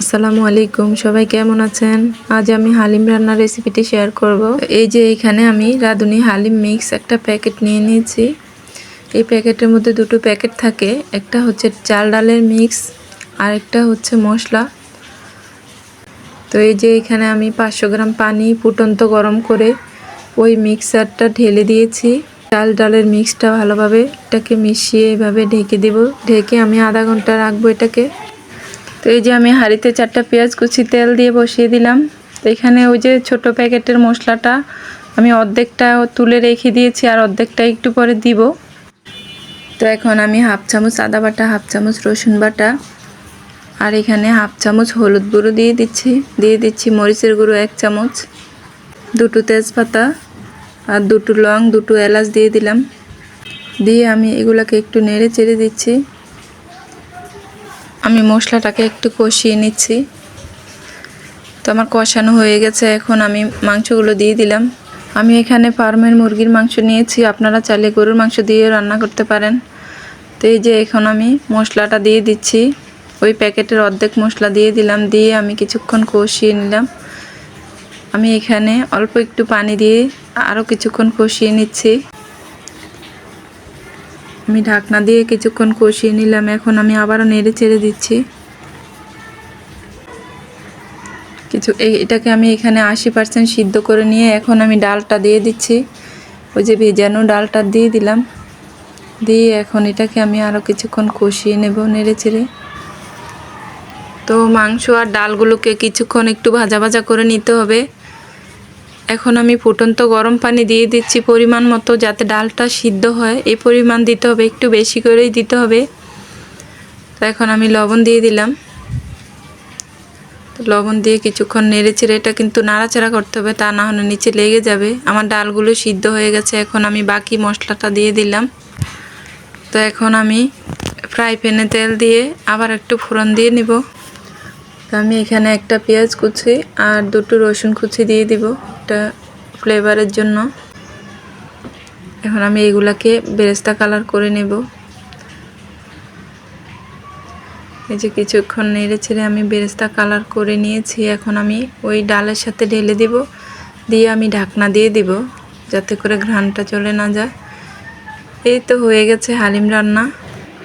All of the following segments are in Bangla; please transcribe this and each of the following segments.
আসসালামু আলাইকুম, সবাই কেমন আছেন? আজ আমি হালিম রান্নার রেসিপিটি শেয়ার করব। এই যে এখানে আমি রাঁধুনি হালিম মিক্স একটা প্যাকেট নিয়ে নিয়েছি। এই প্যাকেটের মধ্যে দুটো প্যাকেট থাকে। একটা হচ্ছে চাল ডালের মিক্স আর একটা হচ্ছে মশলা। তো এই যে এখানে আমি পাঁচশো গ্রাম পানি ফুটন্ত গরম করে ওই মিক্সারটা ঢেলে দিয়েছি। চাল ডালের মিক্সটা ভালোভাবে এটাকে মিশিয়ে এভাবে ঢেকে দেব। ঢেকে আমি আধা ঘণ্টা রাখব এটাকে। তো এই যে আমি হাঁড়িতে চারটা পেঁয়াজ কুচি তেল দিয়ে বসিয়ে দিলাম। তো এখানে ওই যে ছোট প্যাকেটের মশলাটা আমি অর্ধেকটা তুলে রেখে দিয়েছি আর অর্ধেকটা একটু পরে দিব। তো এখন আমি হাফ চামচ আদা বাটা, হাফ চামচ রসুন বাটা আর এখানে হাফ চামচ হলুদ গুঁড়ো দিয়ে দিচ্ছি। দিয়ে দিচ্ছি মরিচের গুঁড়ো এক চামচ, দুটো তেজপাতা আর দুটো লং, দুটো এলাচ দিয়ে দিলাম। দিয়ে আমি এগুলোকে একটু নেড়ে চেড়ে দিচ্ছি। আমি মশলাটাকে একটু কষিয়ে নিচ্ছি। তো আমার কষানো হয়ে গেছে, এখন আমি মাংসগুলো দিয়ে দিলাম। আমি এখানে ফার্মের মুরগির মাংস নিয়েছি, আপনারা চাইলে গরুর মাংস দিয়ে রান্না করতে পারেন। তো এই যে এখন আমি মশলাটা দিয়ে দিচ্ছি, ওই প্যাকেটের অর্ধেক মশলা দিয়ে দিলাম, দিয়ে আমি কিছুক্ষণ কষিয়ে নিলাম। আমি এখানে অল্প একটু পানি দিয়ে আরও কিছুক্ষণ কষিয়ে নিচ্ছি। আমি ঢাকনা দিয়ে কিছুক্ষণ কষিয়ে নিলাম, এখন আমি আবারও নেড়ে ছেড়ে দিচ্ছি। কিছু এটাকে আমি এখানে আশি পার্সেন্ট সিদ্ধ করে নিয়ে এখন আমি ডালটা দিয়ে দিচ্ছি। ওই যে ভেজানো ডালটা দিয়ে দিলাম। দিয়ে এখন এটাকে আমি আরও কিছুক্ষণ কষিয়ে নেব নেড়ে চেড়ে। তো মাংস আর ডালগুলোকে কিছুক্ষণ একটু ভাজা ভাজা করে নিতে হবে। এখন আমি ফুটন্ত গরম পানি দিয়ে দিচ্ছি পরিমাণ মতো যাতে ডালটা সিদ্ধ হয়। এই পরিমাণ দিতে হবে, একটু বেশি করেই দিতে হবে। তো এখন আমি লবণ দিয়ে দিলাম। লবণ দিয়ে কিছুক্ষণ নেড়ে চেড়ে এটা কিন্তু নাড়াচাড়া করতে হবে, তা না হলে নিচে লেগে যাবে। আমার ডালগুলো সিদ্ধ হয়ে গেছে, এখন আমি বাকি মশলাটা দিয়ে দিলাম। তো এখন আমি ফ্রাই প্যানে তেল দিয়ে আবার একটু ফোড়ন দিয়ে নিব। তো আমি এখানে একটা পেঁয়াজ কুচি আর দুটো রসুন কুচি দিয়ে দিব একটা ফ্লেভারের জন্য। এখন আমি এগুলাকে বেরেস্তা কালার করে নেব। এই যে কিছুক্ষণ নেড়ে ছেড়ে আমি বেরেস্তা কালার করে নিয়েছি। এখন আমি ওই ডালের সাথে ঢেলে দিব, দিয়ে আমি ঢাকনা দিয়ে দিব যাতে করে ঘ্রাণটা চলে না যায়। এই তো হয়ে গেছে হালিম রান্না।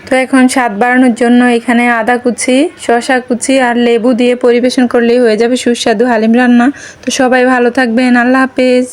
তো এখন স্বাদ বাড়ানোর জন্য এখানে আদা কুচি শশা কুচি আর লেবু দিয়ে পরিবেশন করলেই হয়ে যাবে সুস্বাদু হালিম রান্না। তো সবাই ভালো থাকবেন, আল্লাহ হাফেজ।